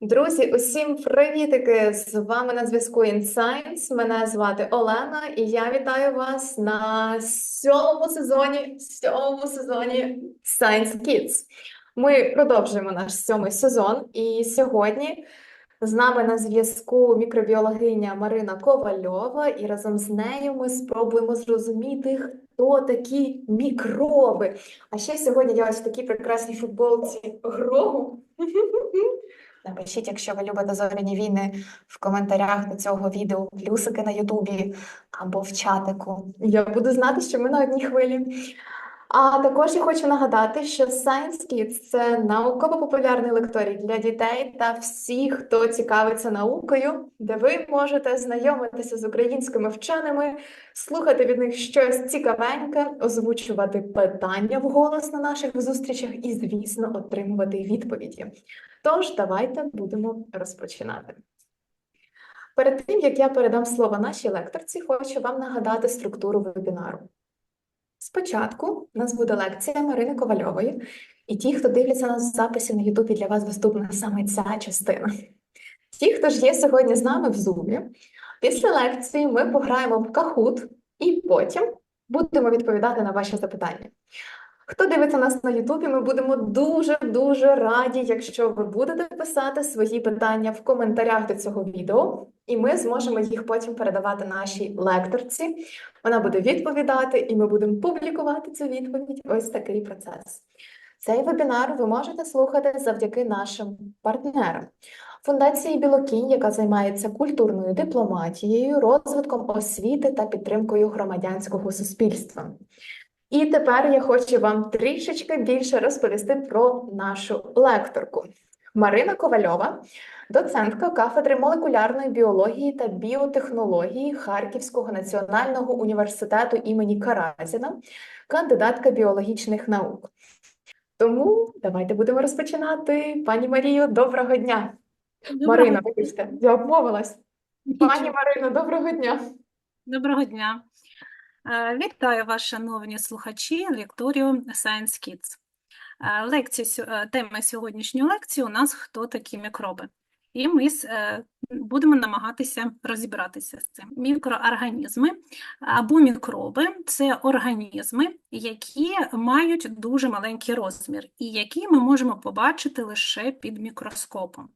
Друзі, усім привітики! З вами на зв'язку InScience. Мене звати Олена, і я вітаю вас на сьомому сезоні, сьомому сезоні Science Kids. Ми продовжуємо наш сьомий сезон, і сьогодні з нами на зв'язку мікробіологиня Марина Ковальова, і разом з нею ми спробуємо зрозуміти, хто такі мікроби. А ще сьогодні я ось в такій прекрасній футболці грому. Напишіть, якщо ви любите зоряні війни в коментарях до цього відео, плюсики на Ютубі або в чатику. Я буду знати, що ми на одній хвилі. А також я хочу нагадати, що Science Kids – це науково-популярний лекторій для дітей та всіх, хто цікавиться наукою, де ви можете знайомитися з українськими вченими, слухати від них щось цікавеньке, озвучувати питання вголос на наших зустрічах і, звісно, отримувати відповіді. Тож, давайте будемо розпочинати. Перед тим, як я передам слово нашій лекторці, хочу вам нагадати структуру вебінару. Спочатку у нас буде лекція Марини Ковальової, і ті, хто дивляться нас в записі на Ютубі, для вас доступна саме ця частина. Ті, хто ж є сьогодні з нами в Зумі, після лекції ми пограємо в Кахут і потім будемо відповідати на ваші запитання. Хто дивиться нас на Ютубі, ми будемо дуже-дуже раді, якщо ви будете писати свої питання в коментарях до цього відео, і ми зможемо їх потім передавати нашій лекторці. Вона буде відповідати, і ми будемо публікувати цю відповідь. Ось такий процес. Цей вебінар ви можете слухати завдяки нашим партнерам. Фундації Білокінь, яка займається культурною дипломатією, розвитком освіти та підтримкою громадянського суспільства. І тепер я хочу вам трішечки більше розповісти про нашу лекторку. Марина Ковальова, доцентка кафедри молекулярної біології та біотехнології Харківського національного університету імені Каразіна, кандидатка біологічних наук. Тому давайте будемо розпочинати. Пані Марію, доброго дня. Доброго Марина, вибачте, я обмовилась. Пані Марино, доброго дня. Доброго дня. Е, Вітаю вас, шановні слухачі лекторію Science Kids. Е, Лекція, сьо- е, тема сьогоднішньої лекції у нас «Хто такі мікроби?». І ми будемо намагатися розібратися з цим. Мікроорганізми або мікроби – це організми, які мають дуже маленький розмір і які ми можемо побачити лише під мікроскопом.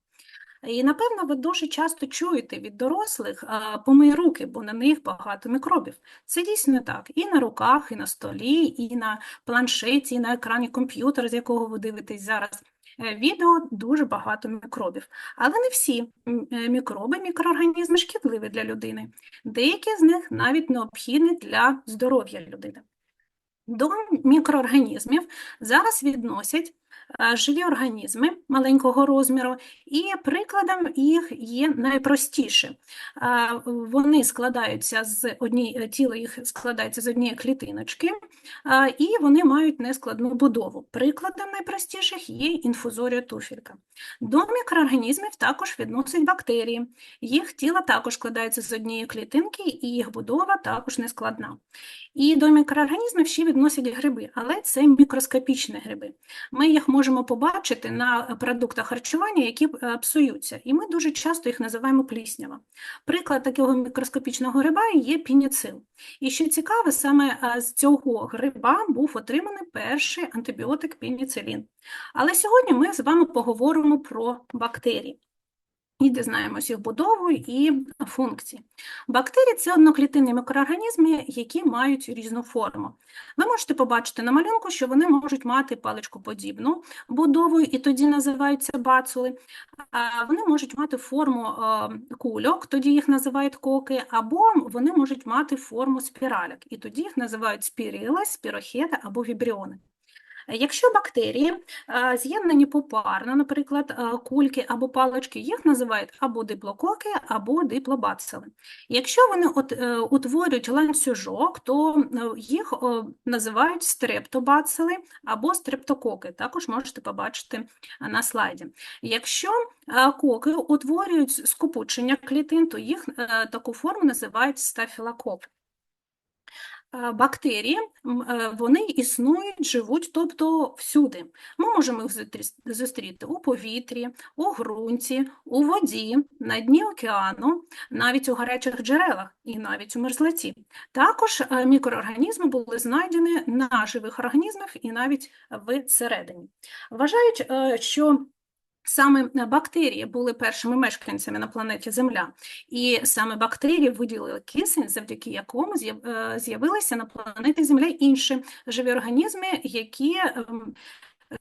І, напевно, ви дуже часто чуєте від дорослих «помий руки, бо на них багато мікробів». Це дійсно так. І на руках, і на столі, і на планшеті, і на екрані комп'ютера, з якого ви дивитесь зараз. е, Відео дуже багато мікробів. Але не всі е, мікроби, мікроорганізми шкідливі для людини. Деякі з них навіть необхідні для здоров'я людини. До мікроорганізмів зараз відносять живі організми маленького розміру, і прикладом їх є найпростіше. Е, Вони складаються з однієї тіло їх складається з однієї клітиночки, е, і вони мають нескладну будову. Прикладом найпростіших є інфузорія туфелька. До мікроорганізмів також відносять бактерії. Їх тіло також складається з однієї клітинки, і їх будова також нескладна. І до мікроорганізмів ще відносять гриби, але це мікроскопічні гриби. Ми їх можемо побачити на продуктах харчування, які е, псуються, і ми дуже часто їх називаємо пліснява. Приклад такого мікроскопічного гриба є пініцил. І що цікаве, саме е, з цього гриба був отриманий перший антибіотик пініцилін. Але сьогодні ми з вами поговоримо про бактерії. І дізнаємось їх будову і функції. Бактерії – це одноклітинні мікроорганізми, які мають різну форму. Ви можете побачити на малюнку, що вони можуть мати паличкоподібну будову, і тоді називаються бацули. Вони можуть мати форму е, кульок, тоді їх називають коки, або вони можуть мати форму спіралек, і тоді їх називають спірила, спірохети або вібріони. Якщо бактерії е, з'єднані попарно, наприклад, е, кульки або палички, їх називають або диплококи, або диплобацили. Якщо вони е, утворюють ланцюжок, то їх називають стрептобацили або стрептококи. Також можете побачити на слайді. Якщо коки утворюють скупучення клітин, то їх таку форму називають стафілокок. Е, бактерії, е, вони існують, живуть, тобто всюди. Ми можемо їх зустріти у повітрі, у ґрунті, у воді, на дні океану, навіть у гарячих джерелах і навіть у мерзлоті. Також е, мікроорганізми були знайдені на живих організмах і навіть всередині. Вважають, що Саме бактерії були першими мешканцями на планеті Земля, і саме бактерії виділили кисень, завдяки якому е, з'явилися на планеті Земля інші живі організми, які ем,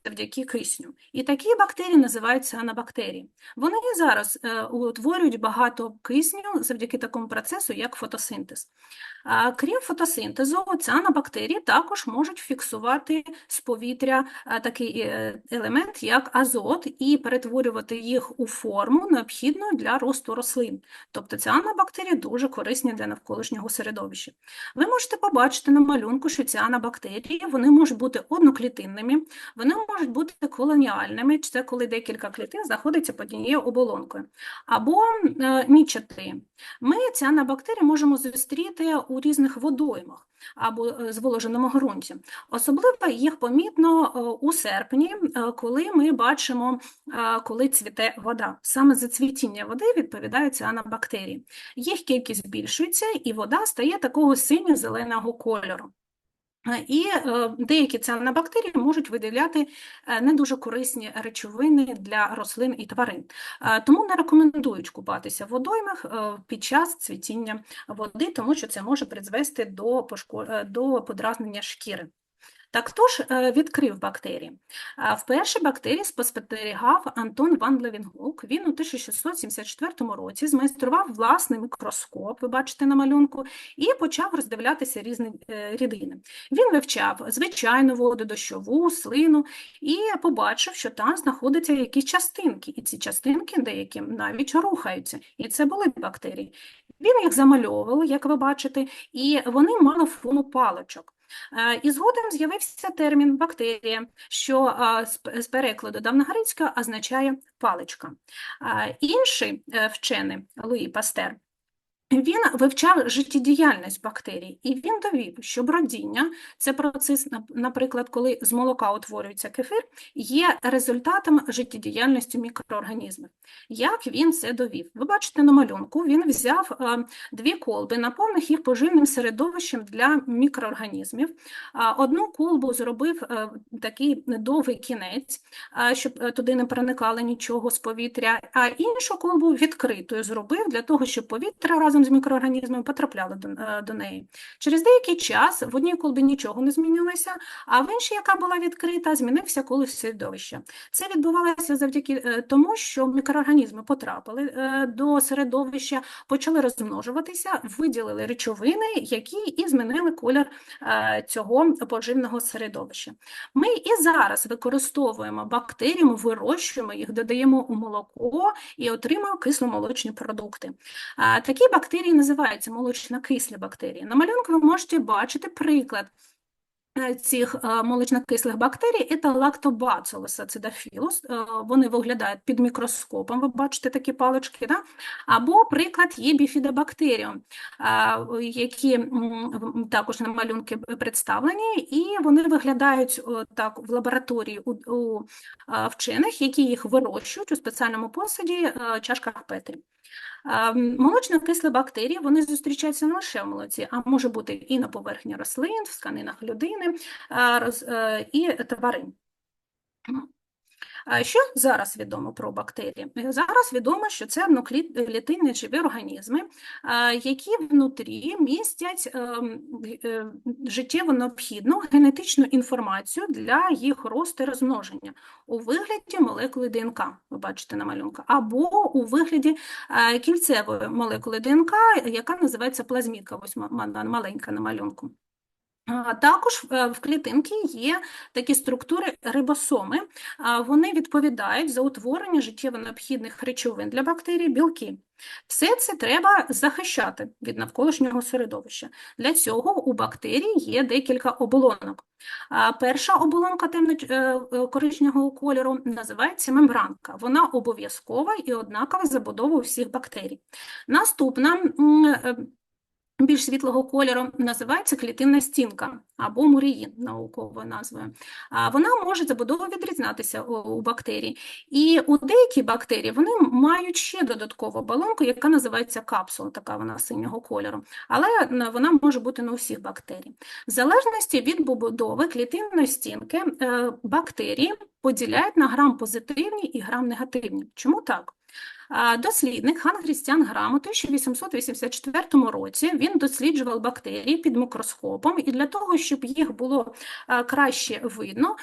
завдяки кисню. І такі бактерії називаються анабактерії. Вони зараз е, утворюють багато кисню завдяки такому процесу, як фотосинтез. Крім фотосинтезу, цианобактерії також можуть фіксувати з повітря такий е, елемент, як азот, і перетворювати їх у форму, необхідну для росту рослин. Тобто цианобактерії дуже корисні для навколишнього середовища. Ви можете побачити на малюнку, що цианобактерії вони можуть бути одноклітинними, вони можуть бути колоніальними, це коли декілька клітин знаходяться під однією оболонкою, або е, нічати. Ми цианобактерії можемо зустріти у різних водоймах або е, зволоженому ґрунті. Особливо їх помітно е, у серпні, е, коли ми бачимо, коли цвіте вода. Саме за цвітіння води відповідають цианобактерії. Їх кількість збільшується, і вода стає такого синьо-зеленого кольору. І е, деякі цианобактерії можуть виділяти е, не дуже корисні речовини для рослин і тварин. Е, Тому не рекомендують купатися в водоймах під час цвітіння води, тому що це може призвести до, до подразнення шкіри. Так хто ж е, відкрив бактерії? Е, Вперше бактерії спостерігав Антон ван Левінгук. Він у 1674 році змайстрував власний мікроскоп, ви бачите на малюнку, і почав роздивлятися різні е, рідини. Він вивчав звичайну воду, дощову, слину і побачив, що там знаходяться якісь частинки, і ці частинки деякі навіть рухаються, і це були бактерії. Він їх замальовував, як ви бачите, і вони мали форму паличок. Е, І згодом з'явився термін бактерія, що е, з- перекладу давногрецького означає паличка. Інші е, вчений Луї Пастер він вивчав життєдіяльність бактерій, і він довів, що бродіння – це процес, наприклад, коли з молока утворюється кефір, є результатом життєдіяльності мікроорганізмів. Як він це довів? Ви бачите на малюнку, він взяв е, дві колби, наповнив їх поживним середовищем для мікроорганізмів. Одну колбу зробив е, такий довгий кінець, щоб е, туди не проникало нічого з повітря, а іншу колбу відкритою зробив для того, щоб повітря разом з мікроорганізмами потрапляло до, е, до неї. Через деякий час в одній колбі нічого не змінилося, а в іншій, яка була відкрита, змінився колір середовища. Це відбувалося завдяки е, тому, що мікроорганізми потрапили е, до середовища, почали розмножуватися, виділили речовини, які і змінили колір цього поживного середовища. Ми і зараз використовуємо бактерії, ми вирощуємо їх, додаємо у молоко і отримуємо кисломолочні продукти. Такі бактерії називаються молочнокислі бактерії. На малюнку ви можете бачити приклад е, цих е, молочнокислих бактерій – це лактобацилус ацидофілус. Е, Вони виглядають під мікроскопом, ви бачите такі палички, да? або приклад є біфідобактеріум, які також на малюнки представлені, і вони виглядають так в лабораторії у, у вчених, які їх вирощують у спеціальному посуді е, чашках Петрі. А, Молочно-кислі бактерії вони зустрічаються не лише в молоці, а може бути і на поверхні рослин, в тканинах людини роз- е, і тварин. Що зараз відомо про бактерії? Е, Зараз відомо, що це одноклітинні живі організми, які внутрі містять ем, е, життєво необхідну генетичну інформацію для їх росту і розмноження у вигляді молекули ДНК, ви бачите на малюнку, або у вигляді е, кільцевої молекули ДНК, яка називається плазмідка, ось ма- ма- маленька на малюнку. Також е, в клітинці є такі структури рибосоми. Вони відповідають за утворення життєво необхідних речовин для бактерій, білки. Все це треба захищати від навколишнього середовища. Для цього у бактерій є декілька оболонок. Перша оболонка темно-коричневого кольору називається мембранка. Вона обов'язкова і однакова забудова всіх бактерій. Наступна е, більш світлого кольору, називається клітинна стінка або муріїн науковою назвою. Вона може забудовою відрізнятися у, бактерій. І у деякі бактерії вони мають ще додаткову оболонку, яка називається капсула, така вона синього кольору. Але вона може бути не у всіх бактерій. В залежності від побудови клітинної стінки е, бактерії поділяють на грам-позитивні і грам-негативні. Чому так? Дослідник Хан Хрістіан Грам у 1884 році він досліджував бактерії під мікроскопом, і для того, щоб їх було краще видно,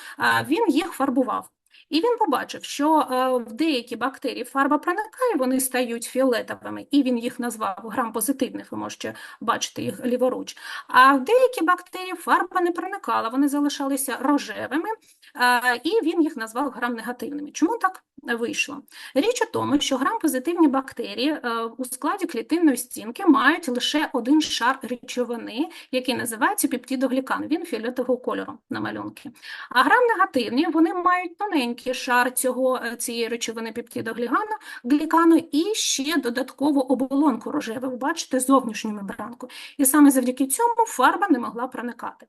він їх фарбував. І він побачив, що е, в деякі бактерії фарба проникає, вони стають фіолетовими, і він їх назвав грам-позитивних, ви можете бачити їх ліворуч. А в деякі бактерії фарба не проникала, вони залишалися рожевими, е, і він їх назвав грам-негативними. Чому так вийшло? Річ у тому, що грам-позитивні бактерії е, у складі клітинної стінки мають лише один шар речовини, який називається пептидоглікан. Він фіолетового кольору на малюнки. А грам-негативні вони мають тоненький шар цього, е, цієї речовини пептидоглікану глікану і ще додаткову оболонку рожеву. Бачите зовнішню мембранку. І саме завдяки цьому фарба не могла проникати.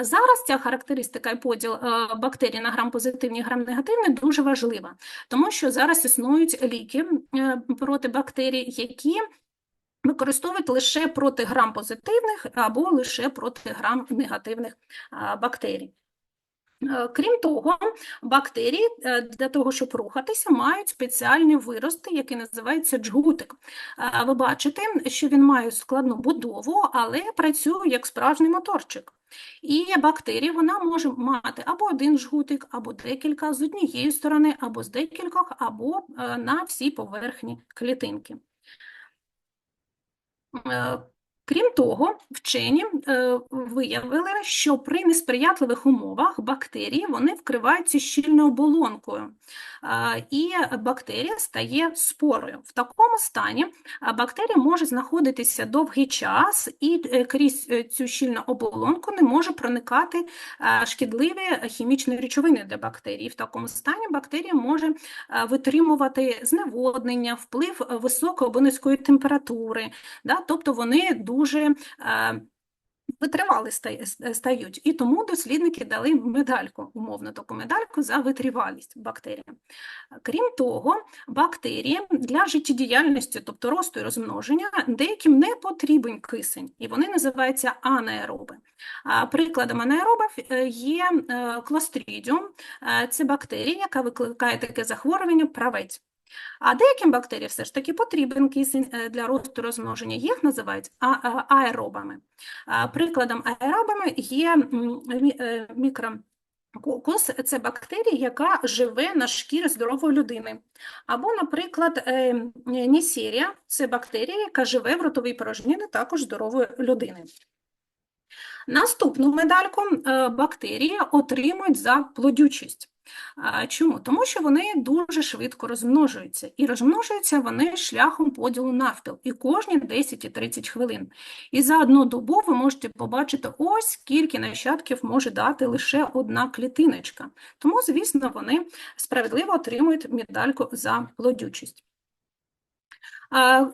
Зараз ця характеристика і поділ е, бактерій на грам-позитивні і грам-негативні дуже важлива, тому що зараз існують ліки е, проти бактерій, які використовують лише проти грам-позитивних або лише проти грам-негативних бактерій. Е, Крім того, бактерії е, для того, щоб рухатися, мають спеціальні вирости, які називаються джгутик. Е, Ви бачите, що він має складну будову, але працює як справжній моторчик. І бактерія вона може мати або один жгутик, або декілька з однієї сторони, або з декількох, або на всій поверхні клітинки. Крім того, вчені е, виявили, що при несприятливих умовах бактерії вони вкриваються щільною оболонкою, е, і бактерія стає спорою. В такому стані бактерія може знаходитися довгий час, і е, крізь е, цю щільну оболонку не може проникати шкідливі хімічні речовини для бактерій. В такому стані бактерія може витримувати зневоднення, вплив е, високої або низької температури, да? тобто вони дуже е, витривали стають. І тому дослідники дали медальку, умовно таку медальку за витривалість бактеріям. Крім того, бактерії для життєдіяльності, тобто росту і розмноження, деяким не потрібен кисень, і вони називаються анаероби. Прикладом анаеробів е, є е, Е, це бактерія, яка викликає таке захворювання правець. А деяким бактеріям все ж таки потрібен кисень е, для росту розмноження. Їх називають а- аеробами. Прикладом аеробами є м, мі- е, це бактерія, яка живе на шкірі здорової людини. Або, наприклад, е, нісерія – це бактерія, яка живе в ротовій порожнині також здорової людини. Наступну медальку е, бактерії отримують за плодючість. Чому? Тому що вони дуже швидко розмножуються, і розмножуються вони шляхом поділу навпіл, і кожні 10 і 30 хвилин. І за одну добу ви можете побачити ось скільки нащадків може дати лише одна клітиночка. Тому, звісно, вони справедливо отримують медальку за плодючість. Е,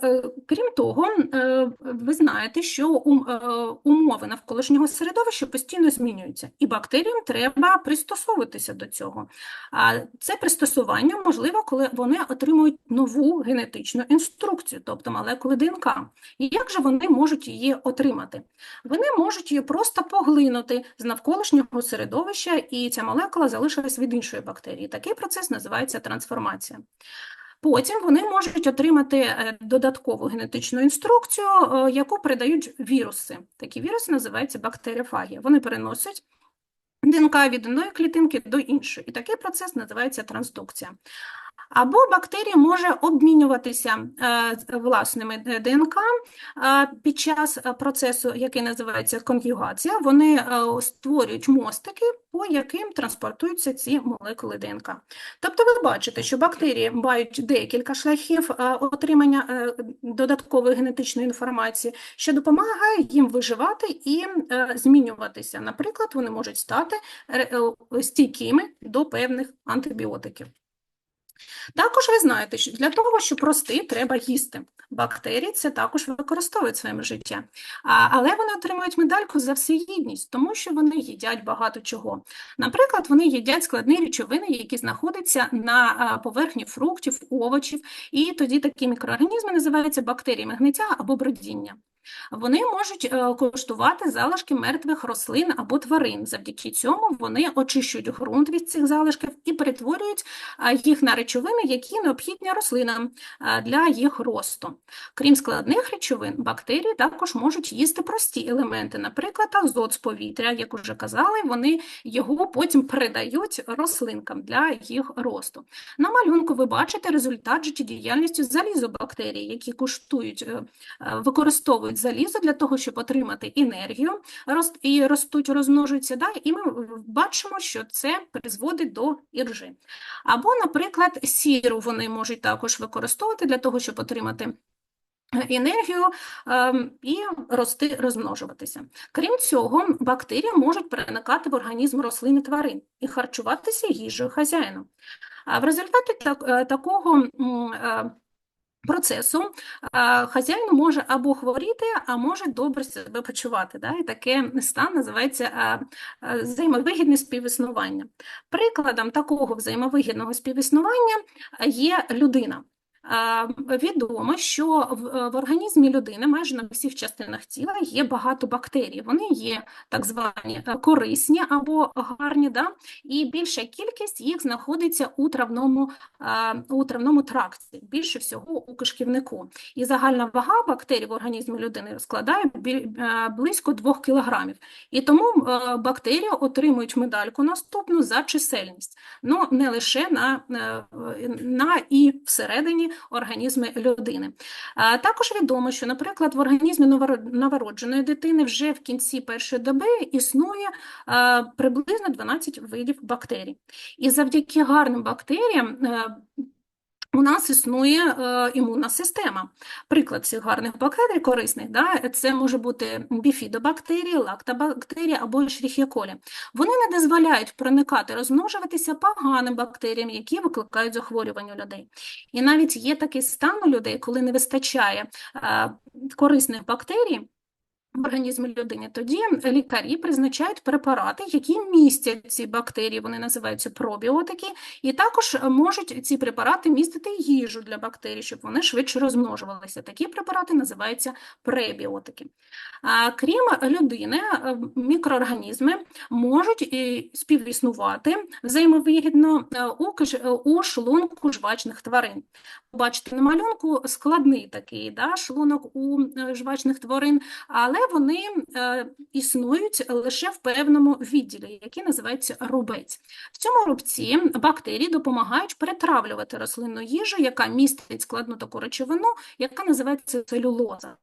Крім того, е, ви знаєте, що е, умови навколишнього середовища постійно змінюються, і бактеріям треба пристосовуватися до цього. А Це пристосування можливо, коли вони отримують нову генетичну інструкцію, тобто молекули ДНК. І як же вони можуть її отримати? Вони можуть її просто поглинути з навколишнього середовища, і ця молекула залишилась від іншої бактерії. Такий процес називається трансформація. Потім вони можуть отримати е, додаткову генетичну інструкцію, е, яку передають віруси. Такі віруси називаються бактеріофаги. Вони переносять ДНК від одної клітинки до іншої. І такий процес називається трансдукція. Або бактерія може обмінюватися е, власними ДНК е, під час процесу, який називається конюгація. Вони е, створюють мостики, по яким транспортуються ці молекули ДНК. Тобто ви бачите, що бактерії мають декілька шляхів отримання додаткової генетичної інформації, що допомагає їм виживати і змінюватися. Наприклад, вони можуть стати стійкими до певних антибіотиків. Також ви знаєте, що для того, щоб рости, треба їсти. Бактерії це також використовують житті. А, але вони отримують медальку за всеїдність, тому що вони їдять багато чого. Наприклад, вони їдять складні речовини, які знаходяться на поверхні фруктів, овочів, і тоді такі мікроорганізми називаються бактеріями гниття або бродіння. Вони можуть е, коштувати залишки мертвих рослин або тварин. Завдяки цьому вони очищують ґрунт від цих залишків і перетворюють їх на речовини, які необхідні рослинам для їх росту. Крім складних речовин, бактерії також можуть їсти прості елементи, наприклад, азот з повітря, як уже казали, вони його потім передають рослинкам для їх росту. На малюнку ви бачите результат життєдіяльності залізобактерій, які куштують, е, е, використовують залізо для того, щоб отримати енергію, і ростуть, розмножуються, і ми бачимо, що це призводить до іржи. Або, наприклад, сіру вони можуть також використовувати для того, щоб отримати енергію ем, і рости, розмножуватися. Крім цього, бактерії можуть проникати в організм рослин і тварин і харчуватися їжею хазяїну. В результаті так, е, такого е, процесу хазяїн може або хворіти, а може добре себе почувати. Да? І таке стан називається взаємовигідне співіснування. Прикладом такого взаємовигідного співіснування є людина. Е, Відомо, що в, е, організмі людини майже на всіх частинах тіла є багато бактерій. Вони є так звані е, корисні або гарні, да? і більша кількість їх знаходиться у травному, у травному тракті, більше всього у кишківнику. І загальна вага бактерій в організмі людини складає близько 2 кілограмів. І тому бактерії отримують медальку наступну за чисельність, ну не лише на, на і всередині організму людини. Також відомо, що, наприклад, в організмі новородженої дитини вже в кінці першої доби існує приблизно 12 видів бактерій. І завдяки гарним бактеріям е, у нас існує е, імунна система. Приклад цих гарних бактерій корисних, да, це може бути біфідобактерії, лактобактерії або coli. Вони не дозволяють проникати, розмножуватися поганим бактеріям, які викликають захворювання людей. І навіть є такий стан у людей, коли не вистачає е, корисних бактерій, в організмі людини, тоді лікарі призначають препарати, які містять ці бактерії, вони називаються пробіотики, і також можуть ці препарати містити їжу для бактерій, щоб вони швидше розмножувалися. Такі препарати називаються пребіотики. А, Крім людини, е, мікроорганізми можуть співіснувати взаємовигідно е, у, е, у шлунку жвачних тварин. Бачите, на малюнку складний такий да, шлунок у е, жвачних тварин, але вони е, існують лише в певному відділі, який називається рубець. В цьому рубці бактерії допомагають перетравлювати рослинну їжу, яка містить складну таку речовину, яка називається целюлоза.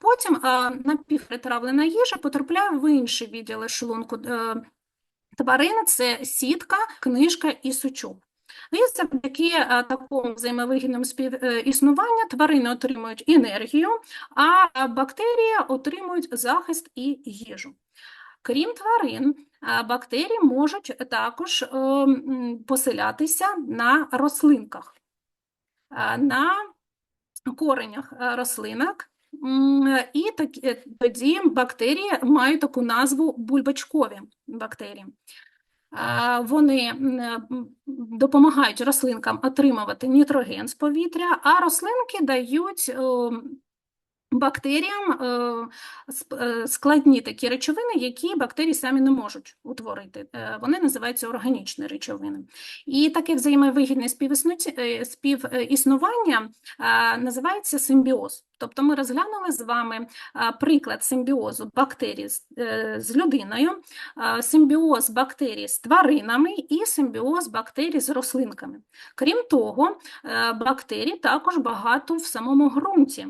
Потім е, напівперетравлена їжа потрапляє в інші відділи шлунку е, тварини – це сітка, книжка і сучок. І завдяки е, такому взаємовигідному співіснуванню тварини отримують енергію, а бактерії отримують захист і їжу. Крім тварин, е, бактерії можуть також е, поселятися на рослинках, е, на коренях е, рослинок. І е, тоді бактерії мають таку назву бульбачкові бактерії. Вони допомагають рослинкам отримувати нітроген з повітря, а рослинки дають е, бактеріям е, е, складні такі речовини, які бактерії самі не можуть утворити. Е, Вони називаються органічні речовини. І таке взаємовигідне співіснування називається симбіоз. Тобто ми розглянули з вами приклад симбіозу бактерій з, людиною, симбіоз бактерій з тваринами і симбіоз бактерій з рослинками. Крім того, бактерій також багато в самому ґрунті.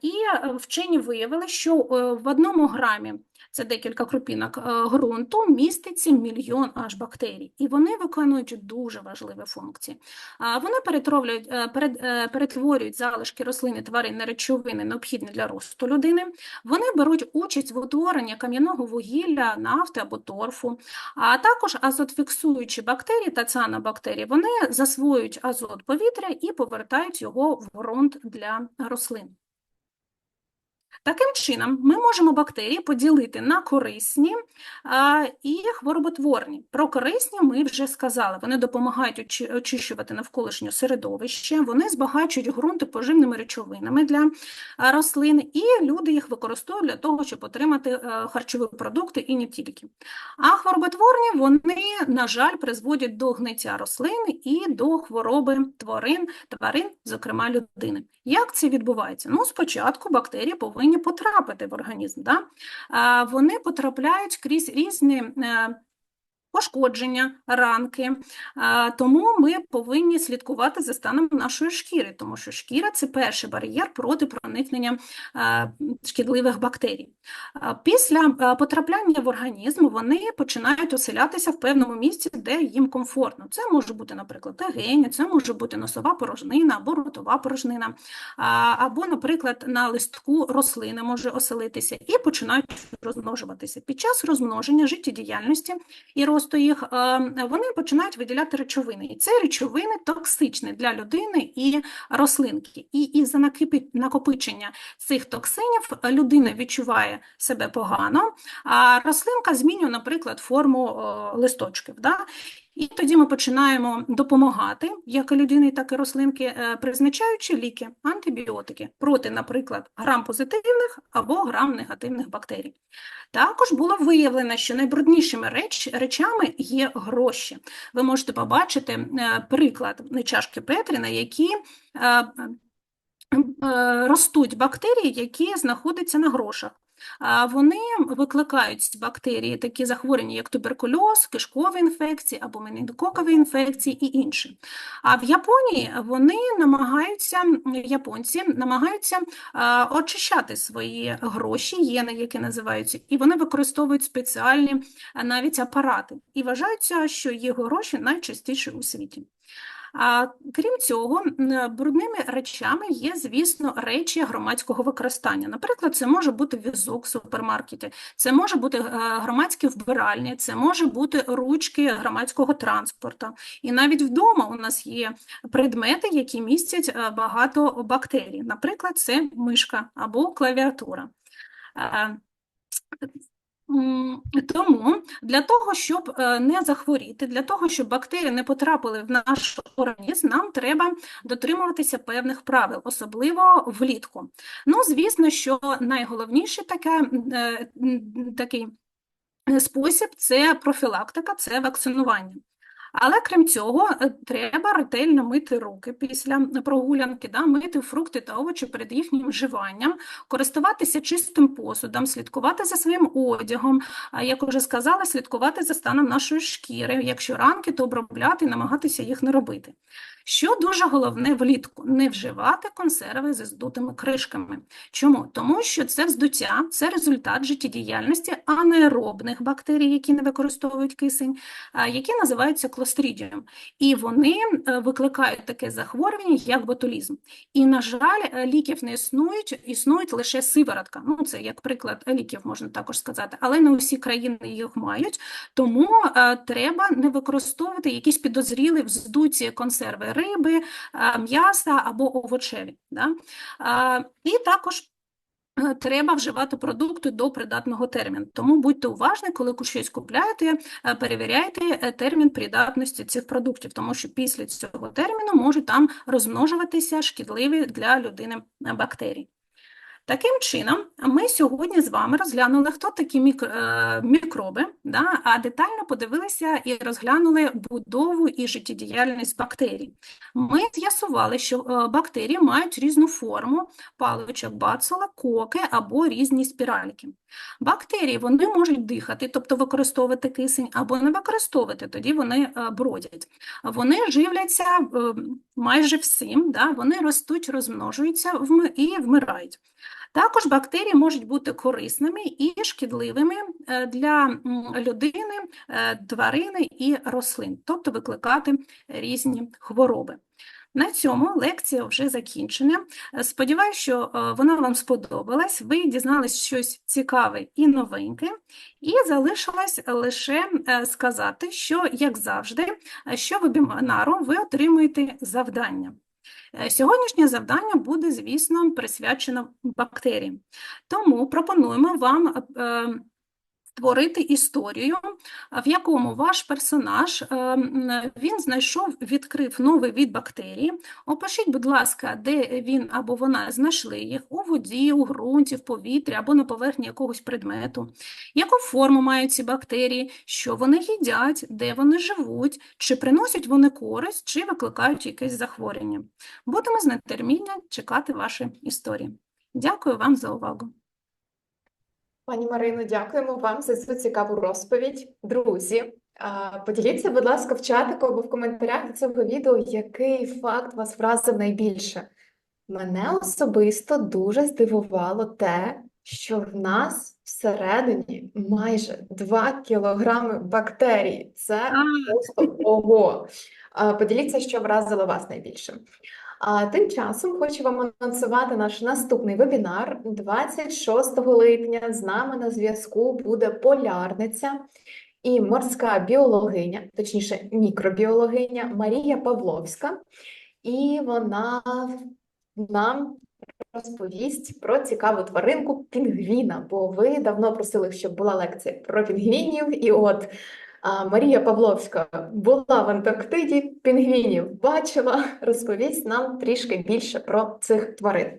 І е, вчені виявили, що е, в одному грамі це декілька крупінок е, ґрунту, міститься мільйон аж бактерій, і вони виконують дуже важливі функції. Вони перетворюють залишки рослин і тварин на речовини, необхідні для росту людини. Вони беруть участь в утворенні кам'яного вугілля, нафти або торфу, а також азотфіксуючі бактерії та цианобактерії. Вони засвоюють азот повітря і повертають його в ґрунт для рослин. Таким чином, ми можемо бактерії поділити на корисні і хвороботворні. Про корисні ми вже сказали. Вони допомагають очищувати навколишнє середовище, вони збагачують ґрунти поживними речовинами для рослин, і люди їх використовують для того, щоб отримати е, харчові продукти і не тільки. А хвороботворні вони, на жаль, призводять до гниття рослин і до хвороби тварин, тварин, зокрема людини. Як це відбувається? Ну, спочатку бактерії повинні потрапити в організм. Да? Вони потрапляють крізь різні е, пошкодження, ранки. Тому ми повинні слідкувати за станом нашої шкіри, тому що шкіра це перший бар'єр проти проникнення шкідливих бактерій. Після потрапляння в організм вони починають оселятися в певному місці, де їм комфортно. Це може бути, наприклад, легені, це може бути носова порожнина або ротова порожнина, або, наприклад, на листку рослини може оселитися і починають розмножуватися. Під час розмноження життєдіяльності і росту їх е, вони починають виділяти речовини. І це речовини токсичні для людини і рослинки. І із-за накипи- накопичення цих токсинів людина відчуває себе погано, а рослинка змінює, наприклад, форму листочків. Да? І тоді ми починаємо допомагати як і людині, так і рослинки, е, призначаючи ліки, антибіотики проти, наприклад, грам-позитивних або грам-негативних бактерій. Також було виявлено, що найбруднішими реч, речами є гроші. Ви можете побачити е, приклад чашки Петрі, на якій е, е, ростуть бактерії, які знаходяться на грошах. Вони викликають бактерії такі захворювання, як туберкульоз, кишкові інфекції або менінгококові інфекції і інші. А в Японії вони намагаються, японці намагаються очищати свої гроші, єни, які називаються, і вони використовують спеціальні навіть апарати. І вважаються, що їх гроші найчастіше у світі. А крім цього, брудними речами є, звісно, речі громадського використання. Наприклад, це може бути візок в супермаркеті, це може бути е, громадські вбиральні, це може бути ручки громадського транспорту. І навіть вдома у нас є предмети, які містять е, багато бактерій. Наприклад, це мишка або клавіатура. Тому для того, щоб е, не захворіти, для того, щоб бактерії не потрапили в наш організм, нам треба дотримуватися певних правил, особливо влітку. Ну, звісно, що найголовніше таке, е, такий е, спосіб це профілактика, це вакцинування. Але крім цього, е, треба ретельно мити руки після прогулянки, да, мити фрукти та овочі перед їхнім вживанням, користуватися чистим посудом, слідкувати за своїм одягом, як уже сказала, слідкувати за станом нашої шкіри. Якщо ранки, то обробляти і намагатися їх не робити. Що дуже головне влітку не вживати консерви зі здутими кришками. Чому? Тому що це вздуття, це результат життєдіяльності анаеробних бактерій, які не використовують кисень, які називаються клостридіум. І вони е, викликають таке захворювання, як ботулізм. І, на жаль, е, ліків не існують, існують лише сиворотка. Ну, це як приклад ліків, можна також сказати, але не усі країни їх мають, тому е, треба не використовувати якісь підозрілі вздуті консерви риби, м'яса або овочеві. Да? І також е, треба вживати продукти до придатного терміну. Тому будьте уважні, коли щось купляєте, е, перевіряйте е, термін придатності цих продуктів, тому що після цього терміну можуть там розмножуватися шкідливі для людини бактерії. Таким чином, ми сьогодні з вами розглянули, хто такі е, мікроби, да, а детально подивилися і розглянули будову і життєдіяльність бактерій. Ми з'ясували, що е, бактерії мають різну форму, паличок, бацила, коки або різні спіральки. Бактерії вони можуть дихати, тобто використовувати кисень, або не використовувати, тоді вони е, бродять. Вони живляться майже всім, да? вони ростуть, розмножуються і вмирають. Також бактерії можуть бути корисними і шкідливими е, для людини, е, тварини і рослин, тобто викликати різні хвороби. На цьому лекція вже закінчена. Е, Сподіваюсь, що вона вам сподобалась, ви дізнались щось цікаве і новеньке, і залишилось лише сказати, що, як завжди, що вебінару ви отримуєте завдання. Е, Сьогоднішнє завдання буде, звісно, присвячено бактеріям. Тому пропонуємо вам е, створити історію, в якому ваш персонаж е, м, він знайшов, відкрив новий від бактерії. Опишіть, будь ласка, де він або вона знайшли їх у воді, у ґрунті, в повітрі або на поверхні якогось предмету. Яку форму мають ці бактерії, що вони їдять, де вони живуть, чи приносять вони користь, чи викликають якесь захворювання. Будемо з нетермінням чекати ваші історії. Дякую вам за увагу. Пані Марино, дякуємо вам за цю цікаву розповідь. Друзі, поділіться, будь ласка, в чатику або в коментарях до цього відео, який факт вас вразив найбільше. Мене особисто дуже здивувало те, що в нас всередині майже 2 кілограми бактерій. Це просто ого. Поділіться, що вразило вас найбільше. А тим часом хочу вам анонсувати наш наступний вебінар 26 липня. З нами на зв'язку буде полярниця і морська біологиня, точніше, мікробіологиня Марія Павловська, і вона нам розповість про цікаву тваринку пінгвіна, бо ви давно просили, щоб була лекція про пінгвінів, і от Марія Павловська була в Антарктиді, пінгвінів бачила, розповість нам трішки більше про цих тварин.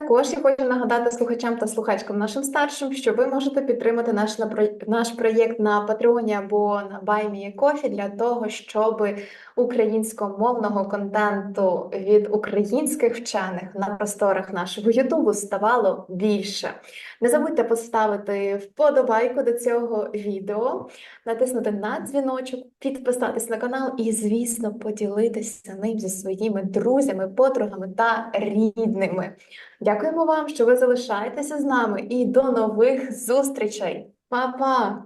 Також я хочу нагадати слухачам та слухачкам нашим старшим, що ви можете підтримати наш, наш проєкт на Патреоні або на BuyMeACoffee для того, щоб українськомовного контенту від українських вчених на просторах нашого Ютубу ставало більше. Не забудьте поставити вподобайку до цього відео, натиснути на дзвіночок, підписатись на канал і, звісно, поділитися ним зі своїми друзями, подругами та рідними. Дякуємо вам, що ви залишаєтеся з нами і до нових зустрічей. Па-па!